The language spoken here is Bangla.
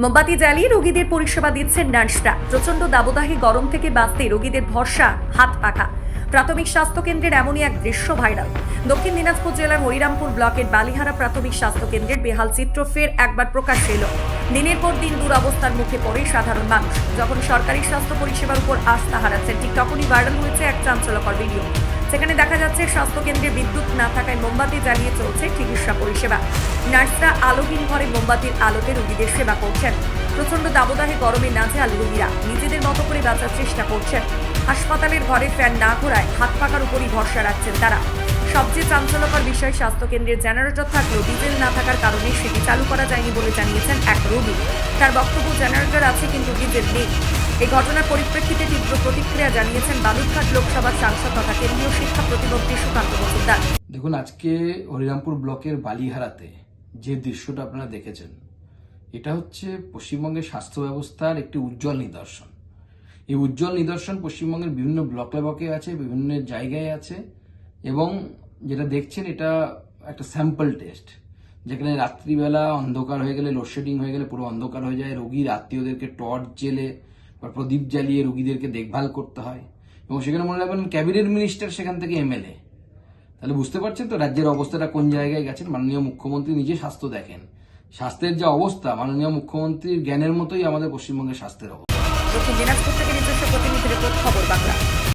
মোমবাতি জ্বালিয়ে রোগীদের পরিষেবা দিচ্ছেন নার্সরা। প্রচণ্ড দাবদাহে গরম থেকে বাঁচতে রোগীদের ভরসা, হাত পাখা। প্রাথমিক স্বাস্থ্য কেন্দ্রের এমনই এক দৃশ্য ভাইরাল। দক্ষিণ দিনাজপুর জেলার হরিরামপুর ব্লকের বালিহারা প্রাথমিক স্বাস্থ্য কেন্দ্রের বেহাল চিত্র ফের একবার প্রকাশ এলো। দিনের পর দিন দুরবস্থার মুখে পড়ে সাধারণ মানুষ। যখন সরকারি স্বাস্থ্য পরিষেবার উপর আস্থা হারাচ্ছেন, ঠিক তখনই ভাইরাল হয়েছে এক চাঞ্চল্যকর ভিডিও। সেখানে দেখা যাচ্ছে স্বাস্থ্য কেন্দ্রে বিদ্যুৎ না থাকায় মোমবাতি জ্বালিয়ে চলছে চিকিৎসা পরিষেবা। নার্সরা আলোহীন ঘরে মোমবাতির আলোতে রোগীদের সেবা করছেন। প্রচণ্ড দাবদাহে গরমে না নাজেহাল রোগীরা নিজেদের মতো করে বাঁচার চেষ্টা করছেন। হাসপাতালের ঘরে ফ্যান না ঘোরায় হাত পাকার উপরই ভরসা রাখছেন তারা। সবচেয়ে চাঞ্চল্যকর বিষয় স্বাস্থ্য কেন্দ্রের জেনারেটর থাকলেও ডিজেল না থাকার কারণে সেটি চালু করা যায়নি বলে জানিয়েছেন এক রোগী। তার বক্তব্য জেনারেটর আছে কিন্তু ডিজেল নেই। এই ঘটনার পরিপ্রেক্ষিতে তীব্র প্রতিক্রিয়া জানিয়েছেন বালুরঘাট লোকসভার সাংসদ তথা কেন্দ্রীয় শিক্ষা প্রতিমন্ত্রী সুকান্ত মজুমদার। দেখুন, আজকে হরিরামপুর ব্লকের বালিহারাতে যে দৃশ্যটা আপনারা দেখেছেন, এটা হচ্ছে পশ্চিমবঙ্গের স্বাস্থ্য ব্যবস্থার একটি উজ্জ্বল নিদর্শন। এই উজ্জ্বল নিদর্শন পশ্চিমবঙ্গের বিভিন্ন ব্লক লেভেলে আছে, বিভিন্ন জায়গায় আছে, এবং যেটা দেখছেন, এটা একটা স্যাম্পল টেস্ট। যেখানে রাত্রিবেলা অন্ধকার হয়ে গেলে, লোডশেডিং হয়ে গেলে পুরো অন্ধকার হয়ে যায়, রোগীর আত্মীয়দেরকে টর্চ জেলে বা প্রদীপ জ্বালিয়ে রুগীদেরকে দেখভাল করতে হয়। এবং সেখানে মনে রাখবেন ক্যাবিনেট মিনিস্টার সেখান থেকে এমএলএ। তাহলে বুঝতে পারছেন তো রাজ্যের অবস্থাটা কোন জায়গায় গেছেন? মাননীয় মুখ্যমন্ত্রী নিজে স্বাস্থ্য দেখেন। স্বাস্থ্যের যে অবস্থা, মাননীয় মুখ্যমন্ত্রীর জ্ঞানের মতোই আমাদের পশ্চিমবঙ্গের স্বাস্থ্যের অবস্থা। দক্ষিণ দিনাজপুর থেকে নিজস্ব প্রতিনিধি রিপোর্ট, খবর বাংলা।